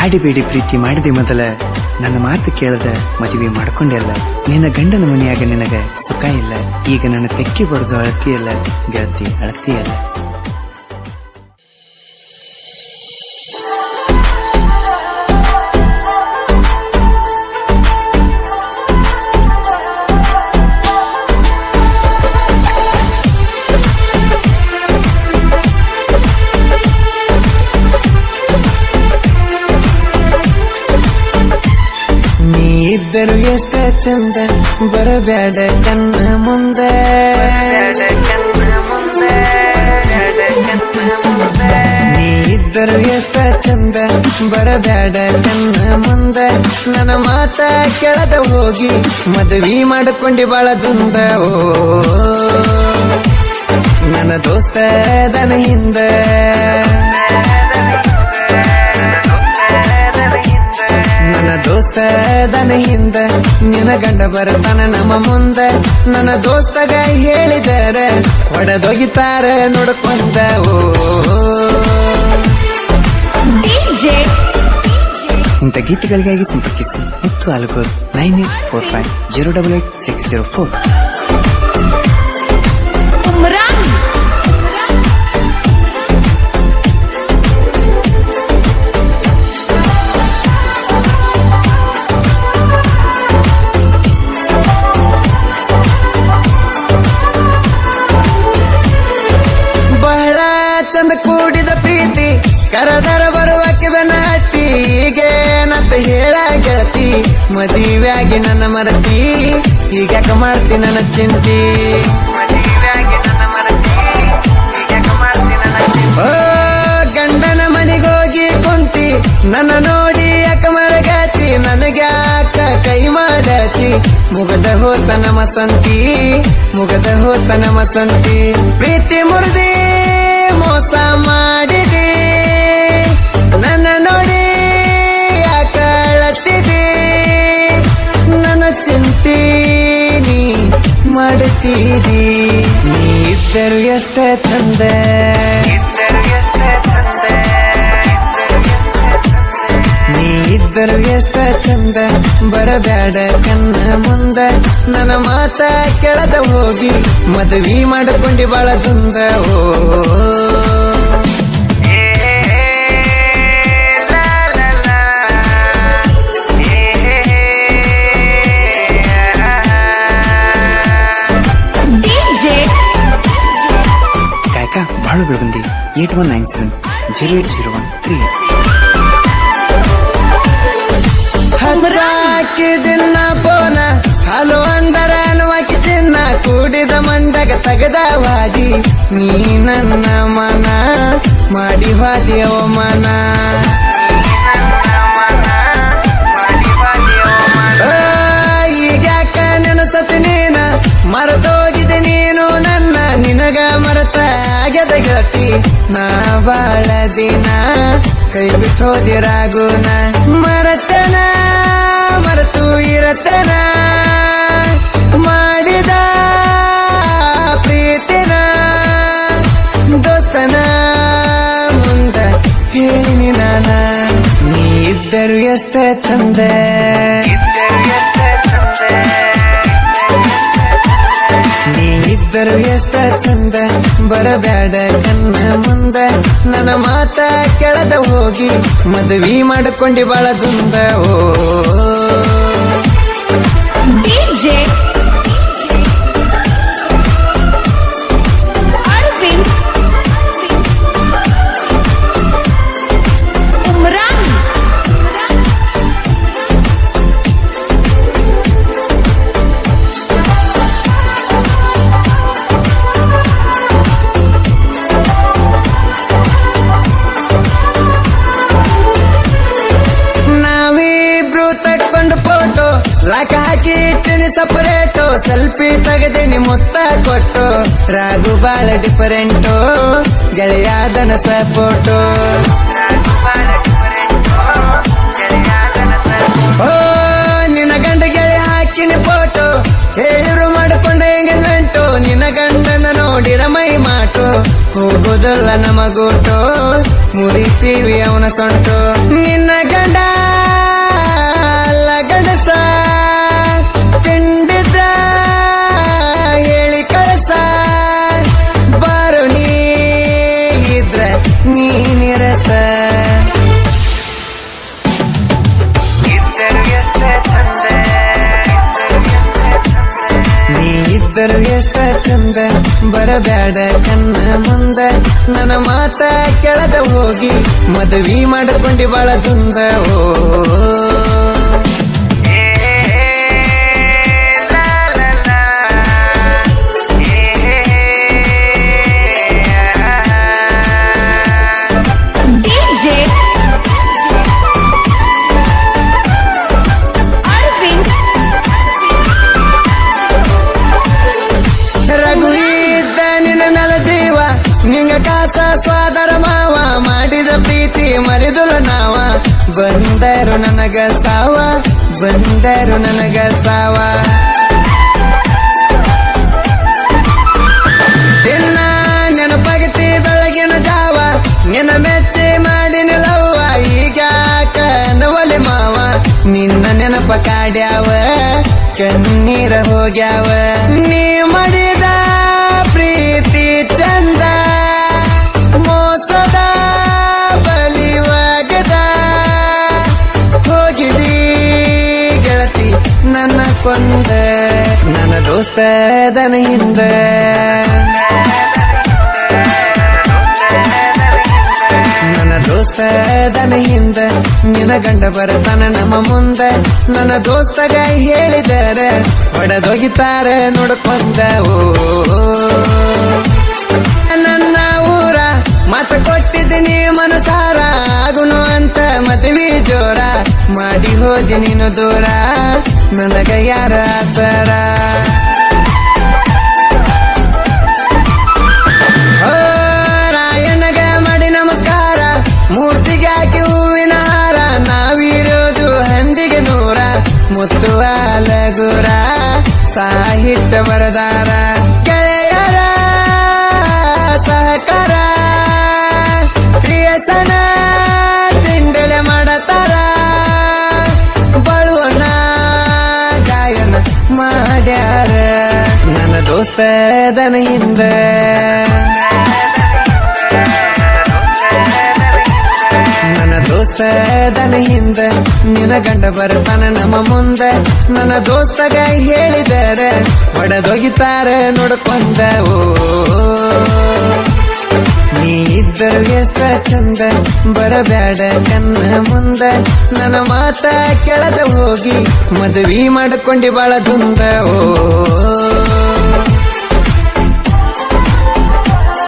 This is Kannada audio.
ಕಾಡಿ ಬೇಡಿ ಪ್ರೀತಿ ಮಾಡಿದೆ ಮೊದಲ. ನನ್ನ ಮಾತು ಕೇಳದ ಮದುವೆ ಮಾಡ್ಕೊಂಡೆಲ್ಲ ನಿನ್ನ ಗಂಡನ ಮನೆಯಾಗ ನಿನಗ ಸುಖ ಇಲ್ಲ. ಈಗ ನನ್ನ ತೆಕ್ಕಿ ಬರೆದು ಅಳತಿಯಲ್ಲ ಗೆಳತಿ ಅಳತಿಯಲ್ಲ ಇದ್ದರು ಎಷ್ಟ ಚಂದ, ಬರಬೇಡ ಕನ್ನ ಮುಂದೆ. ಇದ್ದರು ಎಷ್ಟ ಚಂದ, ಬರಬೇಡ ನನ್ನ ಮುಂದೆ. ನನ್ನ ಮಾತ ಕೆಳದ ಹೋಗಿ, ಮದುವೆ ಮಾಡಿಕೊಂಡಿ ಬಾಳ ಓ. ನನ್ನ ದೋಸ್ತ ದನ ಹಿಂದ. ದನ ಹಿಂದ ನಿನ ಗಂಡ ಬರತಾನ ನಮ್ಮ ಮುಂದ. ನನ್ನ ದೋಸ್ತಗ ಹೇಳಿದರ ಒಡದೊಗಿತಾರ ನೋಡ್ಕೊಂಡ. ಓ. ಇಂಥ ಗೀತೆಗಳಿಗಾಗಿ ಸಂಪರ್ಕಿಸಿ Muttu Alagur nine eight four five zero double eight six zero four. ಕರದರ ಬರುವಕ್ಕೆ ಬೆನ್ನ ಹತ್ತಿ, ಈಗೇನಂತ ಹೇಳ ಗೆಳತಿ ಮದುವೆಯಾಗಿ ನನ್ನ ಮರತಿ, ಈಗ್ಯಾಕ ಮಾಡ್ತಿ ನನ್ನ ಚಿಂತಿ? ಓ, ಗಂಡನ ಮನೆಗೋಗಿ ಕುಂತಿ, ನನ್ನ ನೋಡಿ ಯಾಕ ಮರಗಾತಿ ನನಗ್ಯಾಕ ಕೈ ಮಾಡತಿ ಮುಗದ ಹೋತ ನಮ್ಮ ಸಂತಿ, ಮುಗದ ಹೋತ ನಮ್ಮ ಸಂತಿ. ಪ್ರೀತಿ ಮುರಿದಿ ಮೋಸ ಮಾಡಿದೆ ಚಿಂತೀನಿ ಮಾಡುತ್ತೀರಿ ನೀ ಇದ್ದರು ಎಷ್ಟ ಚಂದ ನೀ ಇದ್ದರು ಎಷ್ಟ ಚಂದ ಬರಬ್ಯಾಡ ಕನ್ನ ಮುಂದ. ನನ್ನ ಮಾತ ಕೆಳದ ಹೋಗಿ, ಮದುವೆ ಮಾಡಿಕೊಂಡಿ ಬಾಳ ದುಂದ. ಓ. Eight one nine seven zero eight zero one three. ಬೋನ ಕೂಡಿದ ಮಂದಗ ತಗದ ವಾದಿ, ನೀ ನನ್ನ ಮನ, ಮಾಡಿ ವಾದಿ ಅವಮಾನ. ನಿನಗ ಮರತ ಆಗ್ಯದ ಗೆಳತಿ ನಾ ಬಾಳ ದಿನ ಕೈ ಬಿಟ್ಟೋದಿರಾಗುನ ಮರತನ, ಮರೆತು ಇರತನ. ಮಾಡಿದ ಪ್ರೀತಿನ ದೋಸ್ತನ ಮುಂದ ಹೇಳಿನ ನಾನ. ನೀ ಇದ್ದರು ಎಷ್ಟೇ ಚಂದ ಇದ್ದರು ಎಷ್ಟ ಚಂದ ಬರಬ್ಯಾಡ ಕನ್ನ ಮುಂದ. ನನ್ನ ಮಾತ ಕೆಳದ ಹೋಗಿ, ಮದುವೆ ಮಾಡಿಕೊಂಡಿ ಬಾಳ ದುಂದ ಓ ಸೆಲ್ಫಿ ತೆಗೆದಿನಿ ಮುತ್ತ ಕೊಟ್ಟು. ರಾಗು ಬಾಳ ಡಿಫರೆಂಟು ಗೆಳೆಯಾದನ ಸಪೋಟು ಓ, ನಿನ್ನ ಗಂಡ ಗೆಳೆ ಹಾಕಿನಿ ಫೋಟೋ ಹೇಳಿರು ಮಾಡಿಕೊಂಡ ಎಂಗೇಜ್ಮೆಂಟು ನಿನ್ನ ಗಂಡನ ನೋಡಿರ ಮೈ ಮಾಟು ಹೋಗುದಲ್ಲ ನಮಗೂಟು. ಮುರಿತೀವಿ ಅವನ ಸೊಂಟು. ನಿನ್ನ ಗಂಡ ಇದ್ದರು ಎಷ್ಟ ಚಂದ ಬರಬೇಡ ಕನ್ನ ಮುಂದ. ನನ್ನ ಮಾತ ಕೆಳದ ಹೋಗಿ, ಮದುವೆ ಮಾಡಿಕೊಂಡಿ ಬಾಳ ತುಂದ. ಓ. ಬಂದರು ನನಗ ಸಾವ, ಬಂದರು ನನಗ ಸಾವ. ದಿನ ನೆನಪಾಗತಿ ಬೆಳಗಿನ ಜಾವ, ನಿನ್ನ ಮೆಚ್ಚಿ ಮಾಡಿ ನಿಲವ್ವ ಈಗ ಕನವಲಿ ಮಾವ, ನಿನ್ನ ನೆನಪ ಕಾಡ್ಯಾವ, ಕಣ್ಣೀರ ಹೋಗ್ಯಾವ. ನೀ ಮಾಡಿದ ಕೊಂದ ನನ್ನ ದೋಸ್ತದನ ಹಿಂದೆ. ನನ್ನ ದೋಸ್ತದನ ಹಿಂದೆ, ನಿನ್ನ ಗಂಡ ಬರತನ ನಮ್ಮ ಮುಂದೆ. ನನ್ನ ದೋಸ್ತಗ ಹೇಳಿದರ ಹೊಡೆದೊಗಿತಾರ ನೋಡ್ಕೊಂದ ಓ, ನನ್ನ ಊರ ಮತ ಕೊಟ್ಟಿದ್ದೀನಿ ಮನಸಾರ, ಆಗುನು ಅಂತ ಮದುವೆ ಜೋರ, ಮಾಡಿ ಹೋದಿ ನೀನು ದೂರ. ನನಗ ಯಾರ ಸರ? ರಾಯಣ್ಣಗ ಮಾಡಿ ನಮಸ್ಕಾರ ಮೂರ್ತಿಗೆ ಹಾಕಿ ಹೂವಿನ ಹಾರ, ನಾವಿರೋದು ಹಂದಿಗೆ ನೂರ ಮುತ್ತು ಅಲಗುರ ಸಾಹಿತ್ಯ ವರದಾರ. ನನ್ನ ಹಿಂದೆ ನನ್ನ ದೋಸ್ತದನ ಹಿಂದ ನಿನ್ನ ಗಂಡ ಬರ್ತಾನ ನಮ್ಮ ಮುಂದ. ನನ್ನ ದೋಸ್ತಗ ಹೇಳಿದರೆ ಹೊಡೆದೊಗಿತಾರ ನೋಡ್ಕೊಂಡ. ಓ, ನೀ ಇದ್ದರು ಎಷ್ಟ ಚಂದ ಬರಬ್ಯಾಡ ಕನ್ನ ಮುಂದ. ನನ್ನ ಮಾತ ಕೆಳದ ಹೋಗಿ, ಮದುವೆ ಮಾಡಿಕೊಂಡಿ ಬಾಳ ದುಂದ ಓ